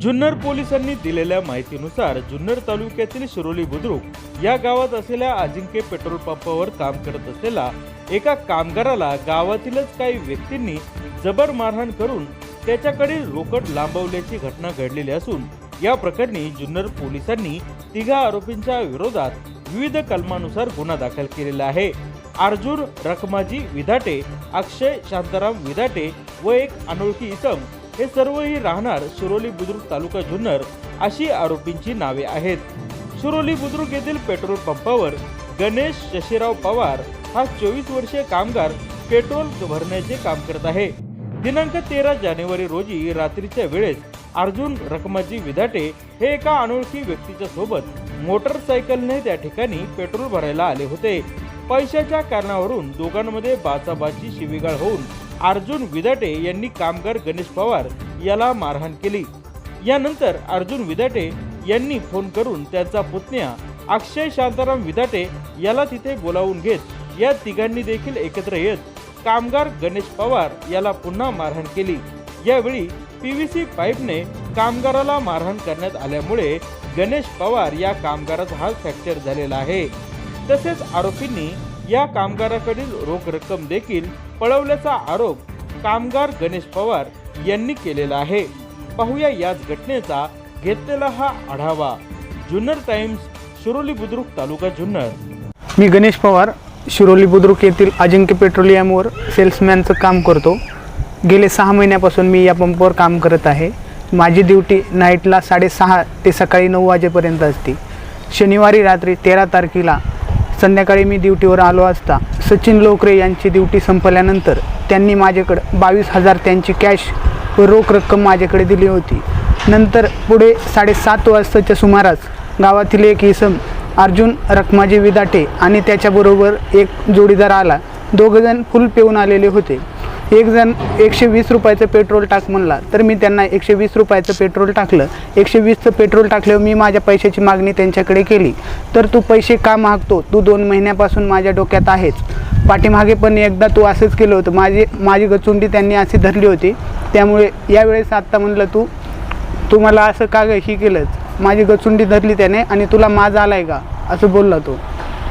जुन्नर पोलिसांनी दिलेल्या माहितीनुसार जुन्नर तालुक्यातील शिरोली बुद्रुक या गावात असलेल्या अजिंक्य पेट्रोल पंपावर काम करत असलेला एका कामगाराला गावातीलच काही व्यक्तींनी जबर मारहाण करून त्याच्याकडे रोकड लांबवल्याची घटना घडलेली असून या प्रकरणी जुन्नर पोलिसांनी तिघा आरोपींच्या विरोधात विविध कलमानुसार गुन्हा दाखल केलेला आहे. अर्जुन रखमाजी विधाटे अक्षय शांताराम विधाटे व एक अनोळखी इसम हे सर्वही राहणार शिरोली बुद्रुक तालुका जुन्नर अशी आरोपींची नावे आहेत. शिरोली बुद्रुक येथील पेट्रोल पंपावर गणेश शशीराव पवार हा चोवीस वर्षीय कामगार पेट्रोल भरण्याचे काम करत आहे. दिनांक तेरा जानेवारी रोजी रात्रीच्या वेळेस अर्जुन रकमाजी विधाटे हे एका अनोळखी व्यक्तीच्या सोबत मोटरसायकलने त्या ठिकाणी पेट्रोल भरायला आले होते. पैशाच्या कारणावरून दोघांमध्ये बाचाबाची शिवीगाळ होऊन अर्जुन विदाटे यांनी कामगार गणेश पवार याला मारहाण केली. यानंतर अर्जुन विदाटे यांनी फोन करून त्यांचा पुतण्या अक्षय शांताराम विदाटे याला तिथे बोलावून घेत या तिघांनी देखील एकत्र येत कामगार गणेश पवार याला पुन्हा मारहाण केली. यावेळी पी वी सी पाईपने कामगाराला मारहाण करण्यात आल्यामुळे गणेश पवार या कामगाराचा हात फ्रॅक्चर झालेला आहे. तसेच आरोपींनी या कामगाराकडील रोख रक्कम देखील पळवल्याचा आरोप कामगार गणेश पवार यांनी केलेला आहे. पाहूया याच घटनेचा घेतलेला हा आढावा. जुन्नर टाइम्स शिरोली बुद्रुक तालुका जुन्नर. मी गणेश पवार शिरोली बुद्रुक येथील अजिंक्य पेट्रोलियमवर सेल्समॅनचं काम करतो. गेले सहा महिन्यापासून मी या पंपावर काम करत आहे. माझी ड्युटी नाईटला साडेसहा ते सकाळी नऊ वाजेपर्यंत असते. शनिवारी रात्री तेरा तारखेला संध्याकाळी मी ड्युटीवर आलो असता सचिन लोकरे यांची ड्युटी संपल्यानंतर त्यांनी माझ्याकडं बावीस हजार त्यांची कॅश व रोख रक्कम माझ्याकडे दिली होती. नंतर पुढे साडेसात वाजताच्या सुमारास गावातील एक इसम अर्जुन रखमाजी विदाटे आणि त्याच्याबरोबर एक जोडीदार आला. दोघंजण फुल पिऊन आलेले होते. एक जण एकशे वीस रुपयाचं पेट्रोल टाक म्हणला तर मी त्यांना एकशे वीस रुपयाचं पेट्रोल टाकलं. एकशे वीसचं पेट्रोल टाकल्यावर मी माझ्या पैशाची मागणी त्यांच्याकडे केली. तर तू पैसे का मागतो? तू दोन महिन्यापासून माझ्या डोक्यात आहेच पाठीमागे पण एकदा तू असंच केलं होतं. माझी माझी गचुंडी त्यांनी अशी धरली होती. त्यामुळे यावेळेस आत्ता म्हणलं तू तू मला असं का ग ही केलंच माझी गचुंडी धरली त्याने आणि तुला माज आलाय का? असं बोलला तो.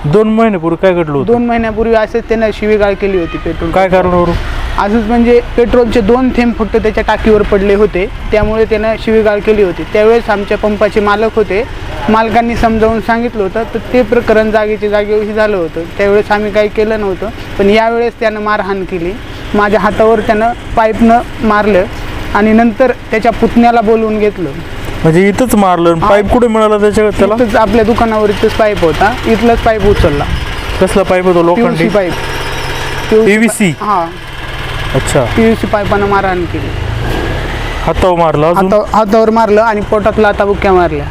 दोन महिन्यापूर्वी काय घडलं दोन महिन्यापूर्वी असंच त्यानं शिवीगाळ केली होती पेट्रोल काय कारणावरून? असंच म्हणजे पेट्रोलचे दोन थेंब फक्त त्याच्या टाकीवर पडले होते. त्यामुळे त्यानं शिवीगाळ केली होती. त्यावेळेस आमच्या पंपाचे मालक होते. मालकांनी समजावून सांगितलं होतं तर ते प्रकरण जागेच्या जागेवरही झालं होतं. त्यावेळेस आम्ही काही केलं नव्हतं पण यावेळेस त्यानं मारहाण केली. माझ्या हातावर त्यानं पाईपनं मारलं आणि नंतर त्याच्या पुतण्याला बोलवून घेतलं. म्हणजे इथंच मारलं पाईप कुठे मिळाला त्याच्या त्याला? इथंच आपल्या दुकानावर इथंच पाईप होता. इथलाच पाईप उचलला. कसला पाईप होतो पीव्हीसी लोखंडी पाईप. PVC? हां. अच्छा. पीव्हीसी पाईपानं मारहाण केली. हातावर मारला अजून? हाता हातावर मारलं आणि पोटात लाता बुक्क्या मारल्या.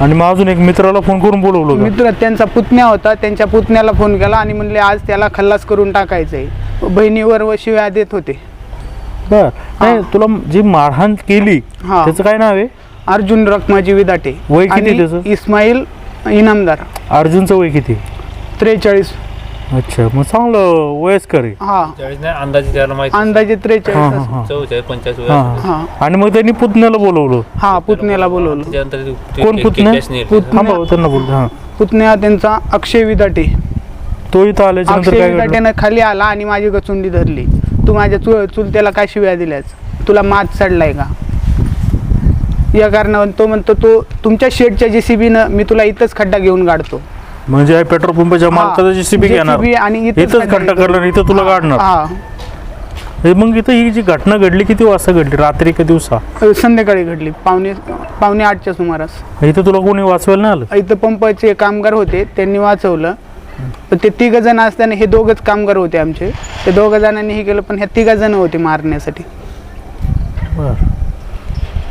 आणि मग अजून एक मित्राला फोन करून बोलवलं का? मित्र त्यांचा पुतण्या होता त्यांच्या पुतण्याला फोन केला आणि म्हणले आज त्याला खल्लास करून टाकायचं आहे बहिणीवर व शिव्या देत होते. बर. नाही तुला जी मारहाण केली हा. त्याचं काय नाव आहे? अर्जुन रखमाजी विदाटे वय किती आणि त्याचं? इस्माईल इनामदार. अर्जुनचं वय किती? त्रेचाळीस. अच्छा मग चांगलं वयस्कर आहे. हा. त्यावेळेस नाही अंदाजे त्याला माहिती अंदाजे हा त्रेचाळीस हा. असेल. हा पंचाळीस हा, हा. हा. आणि मग त्यांनी पुतण्याला बोलवलं? हा पुतण्याला बोलवलं. त्याच्यानंतर ते- ते- कोण ते- पुतण्या? कॅश नाही पुत- हा भाऊ त्यांना बोल हा. पुतण्या त्यांचा अक्षय विदाटे. तो इथं आल्याच्यानंतर अक्षय काय घडलं? विदाटेनं खाली आला आणि माझी गचुंडी धरली. तू माझ्या चु चुलत्याला काय शिव्या दिल्यास? तुला मात चढलाय का? या कारणावर तो म्हणतो तो तुमच्या शेडच्या जेसीबीनं मी तुला इथंच खड्डा घेऊन काढतो म्हणजे पेट्रोल पंपाच्या मालकाचा जेसीबी घेणार JCB आणि इथंच इथंच खड्डा. करणार इथं तुला काढणार. हा. हे मग इथं ही जी घटना घडली किती वाजता घडली? रात्री का दिवसा? संध्याकाळी घडली. पावणे पावणे आठच्या सुमारास. इथं तुला कोणी वाचवायला नाही आलं? इथं पंपाचे कामगार होते त्यांनी वाचवलं. पण ते तिघ जण असताना हे दोघच कामगार होते आमचे. ते दोघं जणांनी हे केलं पण ह्या तिघा जण होते मारण्यासाठी. बर.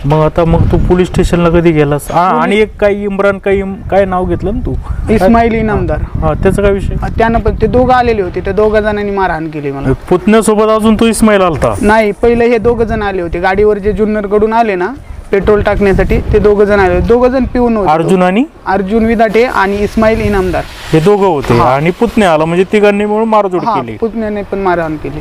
मग आता मग तू पोलीस स्टेशनला कधी गेलास? आ, आणि एक काही इम्रान काही काय नाव घेतलं ना तू? इस्माईल इनामदार. हा त्याचा काय विषय? त्यानं पण ते दोघं आलेले होते. त्या दोघा जणांनी मारहाण केली मला पुतण्यासोबत अजून तू इस्माईल आलता? नाही पहिले हे दोघं जण आले होते. गाडीवर जे जुन्नरकडून आले ना पेट्रोल टाकण्यासाठी ते दोघं जण आले दोघं जण पिऊन होते. अर्जुन आणि? अर्जुन विदाटे आणि इस्माईल इनामदार. हे दोघं होते. आणि पुतण्या आला. म्हणजे तिघांनी मिळून मारजोड हा केली. पुतण्याने पण मारहाण केली.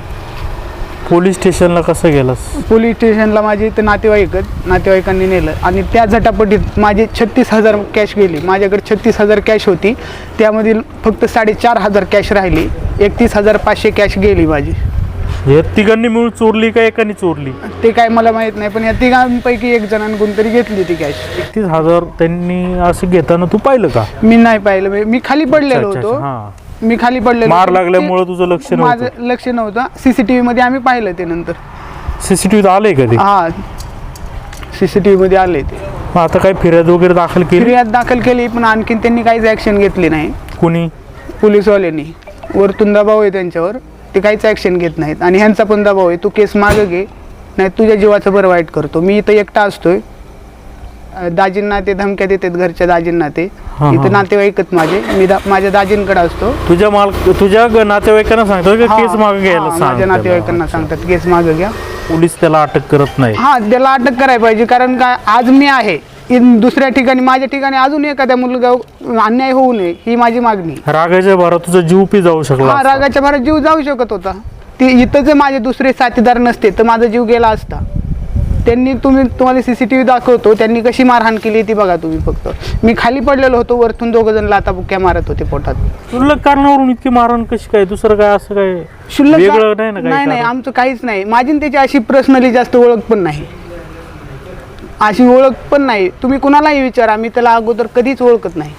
पोलीस स्टेशनला कसं गेलास? पोलीस स्टेशनला माझे इथं नातेवाईकच नातेवाईकांनी नेलं. आणि त्या झटापटीत माझे छत्तीस हजार कॅश गेली. माझ्याकडे छत्तीस हजार कॅश होती. त्यामधील फक्त साडेचार हजार कॅश राहिली. एकतीस हजार पाचशे कॅश गेली माझी. हे तिघांनी मिळून चोरली का एकाने चोरली? ते काय मला माहीत नाही पण या तिघांपैकी एक जणांनी कोणतरी घेतली ती कॅश. एकतीस हजार त्यांनी असं घेताना तू पाहिलं का? मी नाही पाहिलं. मी- मी खाली पडलेलो अच्छा, अच्छा, होतो हा. मी खाली पडलेलो मार. लागल्यामुळं तुझं लक्ष माझं नव्हतं. लक्ष नव्हतं. सीसीटीव्ही मध्ये आम्ही पाहिलं ते नंतर. सीसीटीव्ही आलंय का ते? हा. सीसीटीव्ही मध्ये आले ते. आता काय फिर्याद वगैरे दाखल केली? फिर्याद दाखल केली पण आणखीन त्यांनी काहीच ऍक्शन घेतली नाही. कुणी? पोलीसवाल्यांनी. वरतून दबाव आहे त्यांच्यावर. ते काहीच ऍक्शन घेत नाहीत. आणि ह्यांचा पण दबाव आहे. तू केस मागे घे नाही तुझ्या जीवाचं बरं वाईट करतो. मी इथं एकटा असतोय. दाजींना ते धमक्या देतात घरच्या दाजींना ते. हा, हा. इथं नातेवाईकच माझे. मी दा, माझ्या दाजींकडे असतो. तुझ्या माल तुझ्या ग- नातेवाईकांना सांगतो का? हा, केस मागे घ्यायला हा, सांग माझ्या त्याला. नातेवाईकांना सांगतात केस मागे घ्या. पोलीस त्याला अटक करत नाही. हा त्याला अटक करायला पाहिजे कारण काय आज मी आहे. इन दुसऱ्या ठिकाणी माझ्या ठिकाणी अजून एखाद्या मुलगा अन्याय होऊ नये ही माझी मागणी. आहे. रागाच्या भरात तुझा जीव पी जाऊ शकला हा असता. रागाच्या भरात जीव जाऊ शकत होता. ते इथं जर माझे दुसरे साथीदार नसते तर माझा जीव गेला असता. त्यांनी तुम्ही तुम्हाला सीसीटीव्ही दाखवतो त्यांनी कशी मारहाण केली ती बघा तुम्ही फक्त. मी खाली पडलेलो होतो वरतून दोघ जण लाताबुक्या मारत होते पोटात. क्षुल्लक कारणावरून इतकी मारण कशी काय? दुसरं काय असं काय? शुल्लक वेगळं नाही ना काही नाही नाही कारण? आमचं काहीच नाही. माझी आणि त्याची अशी पर्सनली जास्त ओळख पण नाही. अशी ओळख पण नाही. तुम्ही कुणालाही विचारा मी त्याला अगोदर कधीच ओळखत नाही.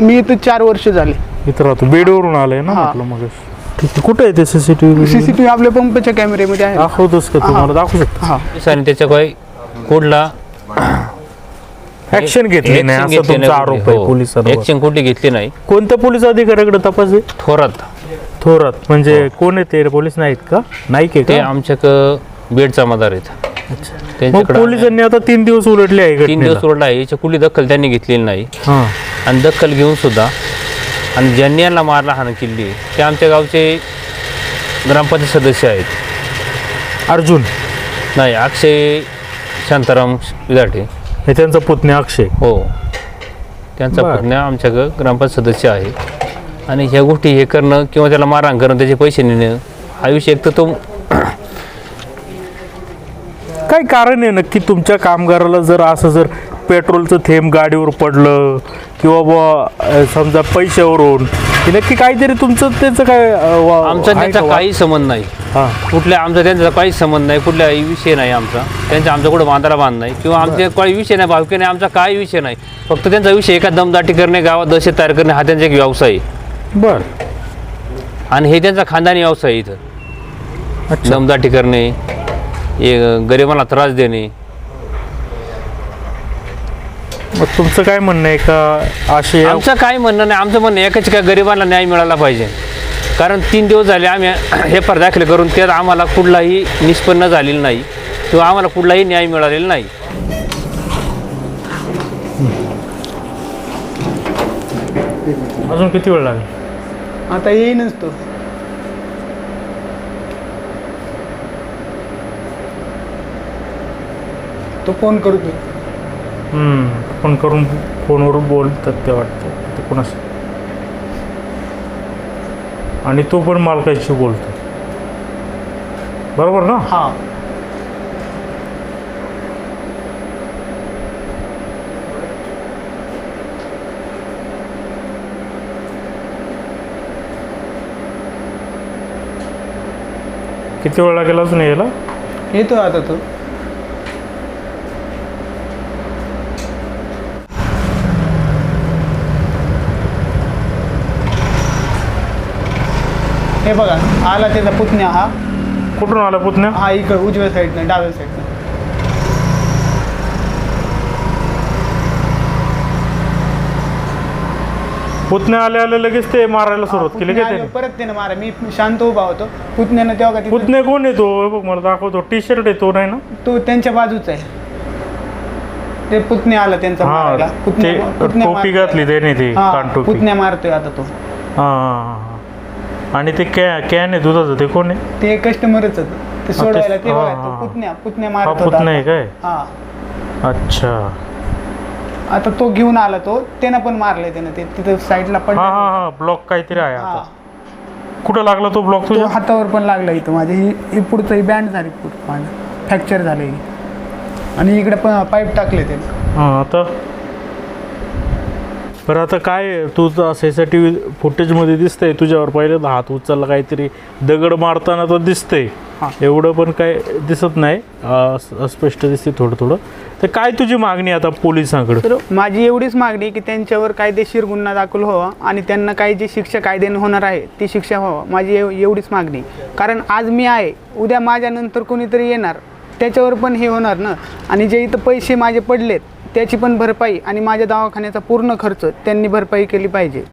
मी इथं चार वर्ष झाले. इथं राहतो. बेडवरून आलंय ना हा. म्हटलं मग ठीक आहे. कुठं आहे ते सीसीटीव्ही सीसीटीव्ही आपल्या पंपच्या कॅमेरेमध्ये आहे. दाखवतोस का तुम्हाला दाखवू शकतो हा. आणि त्याच्या काही कुठला? ऍक्शन घेतली नाही असं घेतली तुमचा नाही. आरोप कुठली. आहे हो. पोलिसांवर. कुठली घेतली नाही. कोणत्या पोलीस अधिकाऱ्याकडे तपास आहे? थोरात. थोरात. म्हणजे कोण आहे ते? पोलीस नाहीत का? नाईक आहे ते का? आमच्याक बेडचा मदार आहेत. मग त्यांच्याकडे पोलिसांनी आता तीन दिवस उलटले आहे तीन घटनेला. दिवस ओरडला आहे याची कुठली दखल त्यांनी घेतलेली नाही. हा. आणि दखल घेऊन सुद्धा आणि ज्यांनी यांना मारला हाण केली ते आमच्या गावचे ग्रामपंचायत सदस्य आहेत. अर्जुन. नाही अक्षय शांताराम विदाटे हे त्यांचा पुतण्या अक्षय. हो. त्यांचा बरं. पुतण्या आमच्या ग- ग्रामपंचायत सदस्य आहे. आणि ह्या गोष्टी हे करणं किंवा त्याला मारहाण करणं त्याचे पैसे नेणं हा विषय एक तर तो काय कारण आहे नक्की तुमच्या कामगाराला जर असं जर पेट्रोलचं थेंब गाडीवर पडलं किंवा अ, समजा पैशावरून की नक्की काहीतरी तुमचं त्याचं काय आमचा त्यांचा काही संबंध नाही. हा. कुठल्या आमचा त्यांचा काहीच संबंध नाही कुठलाही विषय नाही आमचा. त्यांचा आमचा कुठं बांधायला बांध नाही. किंवा आमचे काही विषय नाही भावकी नाही आमचा काही विषय नाही. फक्त त्यांचा विषय एका दमदाटी करणे गावात दहशत तयार करणे हा त्यांचा एक व्यवसाय आहे. बर. आणि हे त्यांचा खानदानी व्यवसाय आहे इथं. दमदाटी करणे गरिबांना त्रास देणे मग तुमचं काय म्हणणं आहे का? असे आमचं काही म्हणणं नाही. आमचं म्हणणं एकच काय गरिबांना न्याय मिळाला पाहिजे. कारण तीन दिवस झाले आम्ही हे पर दाखले करून त्यात आम्हाला कुठलाही निष्पन्न झालेलं नाही. किंवा आम्हाला कुठलाही न्याय मिळालेला नाही. अजून किती वेळ लागेल? आता येईनच तो तो फोन करतो फोन करून फोनवर बोलतात ते वाटतं. ते कोणास? आणि तो पण मालकाशी बोलतो. बरोबर ना? हा. किती वेळ लागेल अजून यायला? येतो आता तो. हे बघा आला त्याचा पुतण्या हा. कुठून आला पुतण्या? हा इकडं उजव्या साईडनं डाव्या साईडनं पुतण्या आले आले लगेच ते मारायला सुरुवात केली त्याने? परत त्यानं मारा मी शांत उभा होतो. पुतण्यानं तेव्हा का तिथं- पुतणे कोण येतो बघ मला दाखवतो. टी शर्ट येतो नाही ना? तो त्यांच्या बाजूचा आहे. ते पुतण्या आला त्यांचा मारायला. हा पुतण्या- ते पुतण्या टोपी मारतोय. घातली त्याने ती हा, पुतण्या मारतोय आता तो. हा हा, हा, हा. आणि ते कॅ कॅन आहे दुधाचं ते कोण आहे? ते कस्टमरच ते सोडवायला ते हा, बघा हा, तो हा. पुतण्या पुतण्या हा मारत पुतण्या आहे होता काय? हा. अच्छा. आता तो घेऊन आला तो त्यानं पण मारलंय त्यानं. ते तिथं साईडला हा पडला हा हा ब्लॉक काहीतरी आहे हा. आता. कुठं लागला तो ब्लॉक तो तुझ्या? हातावर पण लागला इथं माझ्या. ही ही पुढचं ही बँड झाली पुढं माझं. फ्रॅक्चर झालं ही आणि इकडे पण पाईप टाकले ते हां आता? बरं आता काय तू तर सी सी टी व्ही फुटेजमध्ये दिसतंय तुझ्यावर. पहिल्यांदा हात उचलला काहीतरी दगड मारताना तर दिसतंय. हां. एवढं पण काय दिसत नाही. अस्पष्ट दिसते थोडं थोडं. तर काय तुझी मागणी आता पोलिसांकडे? तर माझी एवढीच मागणी की त्यांच्यावर कायदेशीर गुन्हा दाखल व्हावा आणि त्यांना काही जी शिक्षा कायद्याने होणार आहे ती शिक्षा व्हावा. माझी एव- एवढीच मागणी कारण आज मी आहे उद्या माझ्यानंतर कोणीतरी येणार. त्याच्यावर पण हे होणार ना. आणि जे इथं पैसे माझे पडलेत त्याची पण भरपाई आणि माझ्या दवाखान्याचा पूर्ण खर्च त्यांनी भरपाई केली पाहिजे.